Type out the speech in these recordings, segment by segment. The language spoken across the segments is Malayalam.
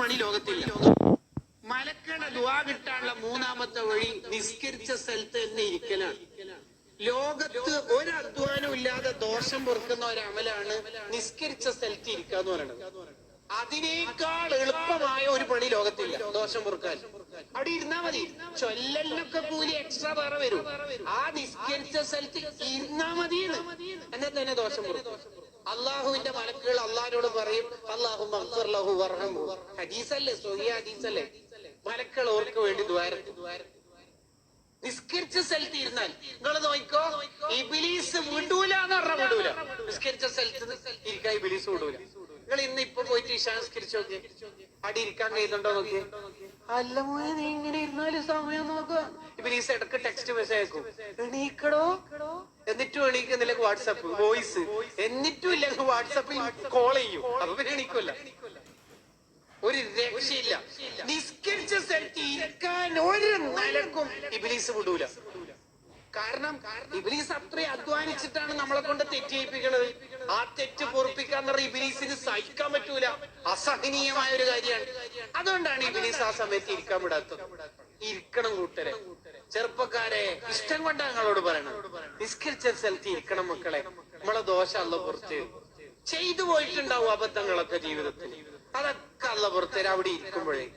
പണി ലോകത്തില്ല. മലക്കണ ദുവാ കിട്ടാനുള്ള മൂന്നാമത്തെ വഴി നിസ്കരിച്ച സ്ഥലത്ത് തന്നെ ഇരിക്കലാണ്. ലോകത്ത് ഒരു അധ്വാനം ഇല്ലാതെ ദോഷം പൊറുക്കുന്ന ഒരു അമലാണ് നിസ്കരിച്ച സ്ഥലത്ത് ഇരിക്കുക എന്ന് പറയുന്നത്. അതിനേക്കാൾ എളുപ്പമായ ഒരു പണി ലോകത്തില്ല ദോഷം പൊറുക്കാൻ. അവിടെ ഇരുന്നാ മതി. ചൊല്ലലിനൊക്കെ കൂലി എക്സ്ട്രാ വേറെ വരും. ആ നിസ്കരിച്ച സ്ഥലത്ത് ഇരുന്നാ മതി എന്നാൽ തന്നെ ദോഷം പൊറുക്കും. അള്ളാഹുവിന്റെ മലക്കുകൾ അള്ളാഹിനോട് പറയും അള്ളാഹു വർഹമു ഹദീസല്ലേ സൊഹിയ ഹദീസല്ലേ? മലക്കൾ ഓർക്ക് വേണ്ടി ദ്വാരക്കും നിസ്കരിച്ച സ്ഥലത്ത് ഇരുന്നാൽ നിങ്ങൾ നോക്കോ ഇബിലീസ് വിടൂല എന്ന് പറഞ്ഞ വിടൂല. നിസ്കരിച്ച സ്ഥലത്ത് ഇരിക്കാൻ ഇബിലീസ് വിടൂല. നിങ്ങൾ ഇന്ന് ഇപ്പൊ പോയിട്ട് ഇഷാസ്കരിച്ചു നോക്കി. അടി ഇരിക്കാൻ കഴിയുന്നുണ്ടോ നോക്കി. അല്ല മോനെ നീ ഇങ്ങനെ ഇരുന്നാലും സമയം നോക്കുക ഇബിലീസ് ഇടയ്ക്ക് ടെക്സ്റ്റ് മെസ്സേജ് അയക്കും. എണീക്കടോ. എന്നിട്ടും എണീക്കുന്നില്ല വാട്സാപ്പ് വോയിസ്. എന്നിട്ടും ഇല്ല വാട്സാപ്പിൽ കോൾ ചെയ്യും. അപ്പൊ പിന്നെ എണീക്കൂല. ഒരു രക്ഷയില്ല. നിസ്കരിച്ച സ്ഥലത്ത് ഇരിക്കാൻ ഒരു നിലക്കും ഇബിലീസ് വിടൂല. കാരണം ഇബിലീസ് അത്രയും അധ്വാനിച്ചിട്ടാണ് നമ്മളെ കൊണ്ട് തെറ്റിയിപ്പിക്കണത്. ആ തെറ്റ് പൊറപ്പിക്കാൻ പറഞ്ഞ ഇബിലീസിന് സഹിക്കാൻ പറ്റൂല. അസഹനീയമായ ഒരു കാര്യമാണ്. അതുകൊണ്ടാണ് ഇബിലീസ് ആ സമയത്ത് ഇരിക്കാൻ വിടാത്തത്. ഇരിക്കണം കൂട്ടരെ. ചെറുപ്പക്കാരെ ഇഷ്ടം കൊണ്ടാണ് ഞങ്ങളോട് പറയണത്. നിസ്കരിച്ച സ്ഥലത്ത് ഇരിക്കണം മക്കളെ. നമ്മളെ ദോഷം അല്ല പുറത്ത്. ചെയ്തു പോയിട്ടുണ്ടാവും അബദ്ധങ്ങളൊക്കെ ജീവിതത്തിൽ. അതൊക്കെ അല്ല പുറത്തേര് അവിടെ ഇരിക്കുമ്പോഴേ.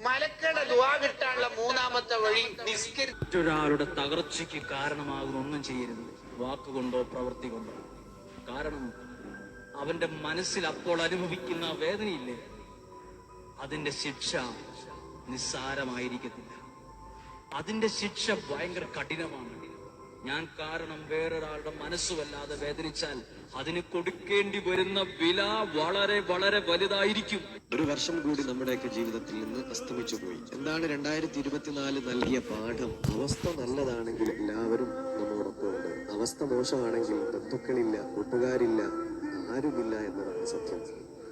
മലക്കട ദുവാ കിട്ടാനുള്ള മൂന്നാമത്തെ വഴി നിസ്കരിച്ചൊരാളുടെ തകർച്ചയ്ക്ക് കാരണമാകുന്ന ഒന്നും ചെയ്യരുത്. വാക്കുകൊണ്ടോ പ്രവൃത്തി കൊണ്ടോ. കാരണം അവന്റെ മനസ്സിൽ അപ്പോൾ അനുഭവിക്കുന്ന വേദനയില്ലേ? അതിന്റെ ശിക്ഷ നിസ്സാരമായിരിക്കത്തില്ല. അതിന്റെ ശിക്ഷ ഭയങ്കര കഠിനമാണ്. ഞാൻ കാരണം വേറൊരാളുടെ മനസ്സ് വല്ലാതെ വേദനിച്ചാൽ അതിന് കൊടുക്കേണ്ടി വരുന്ന വില വളരെ വളരെ വലുതായിരിക്കും. ഒരു വർഷം കൂടി നമ്മുടെയൊക്കെ ജീവിതത്തിൽ നിന്ന് അസ്തമിച്ചു പോയി. എന്താണ് രണ്ടായിരത്തി ഇരുപത്തിനാല് നൽകിയ പാഠം? അവസ്ഥ നല്ലതാണെങ്കിൽ എല്ലാവരും നമ്മോടൊപ്പമുണ്ട് അവസ്ഥ മോശമാണെങ്കിൽ ബന്ധുക്കളില്ല കൂട്ടുകാരില്ല ആരുമില്ല എന്നതാണ് സത്യം.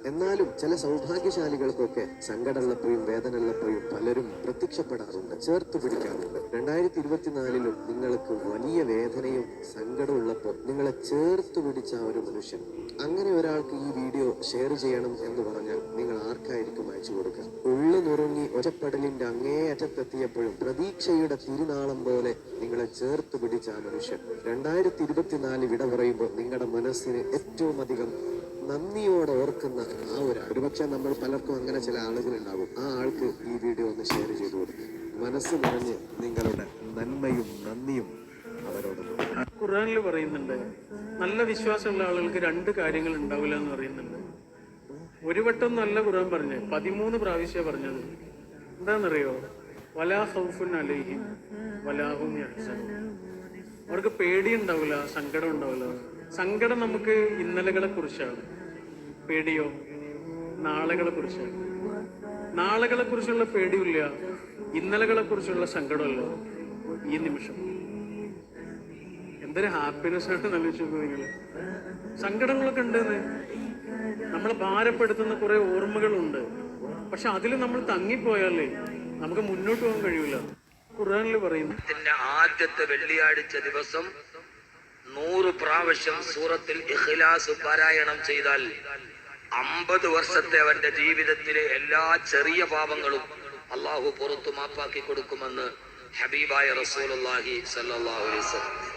എന്നാലും ചില സൗഭാഗ്യശാലികൾക്കൊക്കെ സങ്കടമുള്ളപ്പോഴും വേദനയുള്ളപ്പോഴും പലരും പ്രത്യക്ഷപ്പെടാറുണ്ട്. ചേർത്ത് പിടിക്കാറുണ്ട്. രണ്ടായിരത്തി ഇരുപത്തിനാലിലും നിങ്ങൾക്ക് വലിയ വേദനയും സങ്കടവും ഉള്ളപ്പോൾ നിങ്ങളെ ചേർത്ത് പിടിച്ച ഒരു മനുഷ്യൻ. അങ്ങനെ ഒരാൾക്ക് ഈ വീഡിയോ ഷെയർ ചെയ്യണം എന്ന് പറഞ്ഞാൽ നിങ്ങൾ ആർക്കായിരിക്കും അയച്ചു കൊടുക്കുക? ഉള്ളു നുറുങ്ങി ഒറ്റപ്പെടലിന്റെ അങ്ങേ അറ്റത്തെത്തിയപ്പോഴും പ്രതീക്ഷയുടെ തിരുനാളം പോലെ നിങ്ങളെ ചേർത്ത് പിടിച്ച മനുഷ്യൻ. രണ്ടായിരത്തി ഇരുപത്തിനാല് വിട പറയുമ്പോൾ നിങ്ങളുടെ മനസ്സിന് ഏറ്റവും അധികം നന്ദിയോടെ ഓർക്കുന്ന ആ ഒരു ഒരുപക്ഷെ നമ്മൾ പലർക്കും അങ്ങനെ ചില ആളുകൾ ഉണ്ടാകും ആ ആൾക്ക് ഈ വീഡിയോ ഒന്ന് ഷെയർ ചെയ്തു കൊടുക്കും. മനസ്സ് നിറഞ്ഞ് നിങ്ങളുടെ നന്മയും നന്ദിയും അവരോട് ഖുറാനിൽ പറയുന്നുണ്ട് നല്ല വിശ്വാസമുള്ള ആളുകൾക്ക് രണ്ട് കാര്യങ്ങൾ ഉണ്ടാവില്ല എന്ന് പറയുന്നുണ്ട്. ഒരു വട്ടം നല്ല ഖുറാൻ പറഞ്ഞ് പതിമൂന്ന് പ്രാവശ്യം പറഞ്ഞത് എന്താണെന്നറിയോ? വലാ ഹൗഫുൻ അലൈഹിം വലാഹും അവർക്ക് പേടി ഉണ്ടാവില്ല സങ്കടം ഉണ്ടാവില്ല. സങ്കടം നമുക്ക് ഇന്നലകളെ കുറിച്ചാണ്. പേടിയോ? നാളുകളെ കുറിച്ചാണ്. നാളുകളെ കുറിച്ചുള്ള പേടിയില്ല ഇന്നലകളെ കുറിച്ചുള്ള സങ്കടമല്ല ഈ നിമിഷം. എന്തൊരു ഹാപ്പിനെസ് ആണ് നല്ല നോക്കൂ നിങ്ങൾ സങ്കടങ്ങളൊക്കെ ഉണ്ടെന്ന്. നമ്മളെ ഭാരപ്പെടുത്തുന്ന കുറെ ഓർമ്മകളുണ്ട്. പക്ഷെ അതിൽ നമ്മൾ തങ്ങിപ്പോയാലേ നമുക്ക് മുന്നോട്ട് പോകാൻ കഴിയൂല. ഖുർആനിൽ പറയുന്നു. ആദ്യത്തെ വെള്ളിയാഴ്ച ദിവസം നൂറ് പ്രാവശ്യം സൂറത്തിൽ ഇഖ്ലാസ് പാരായണം ചെയ്താൽ അമ്പത് വർഷത്തെ അവന്റെ ജീവിതത്തിലെ എല്ലാ ചെറിയ പാപങ്ങളും അള്ളാഹു പുറത്തു മാപ്പാക്കി കൊടുക്കുമെന്ന് ഹബീബായ റസൂലുള്ളാഹി സല്ലല്ലാഹു അലൈഹി വസല്ലം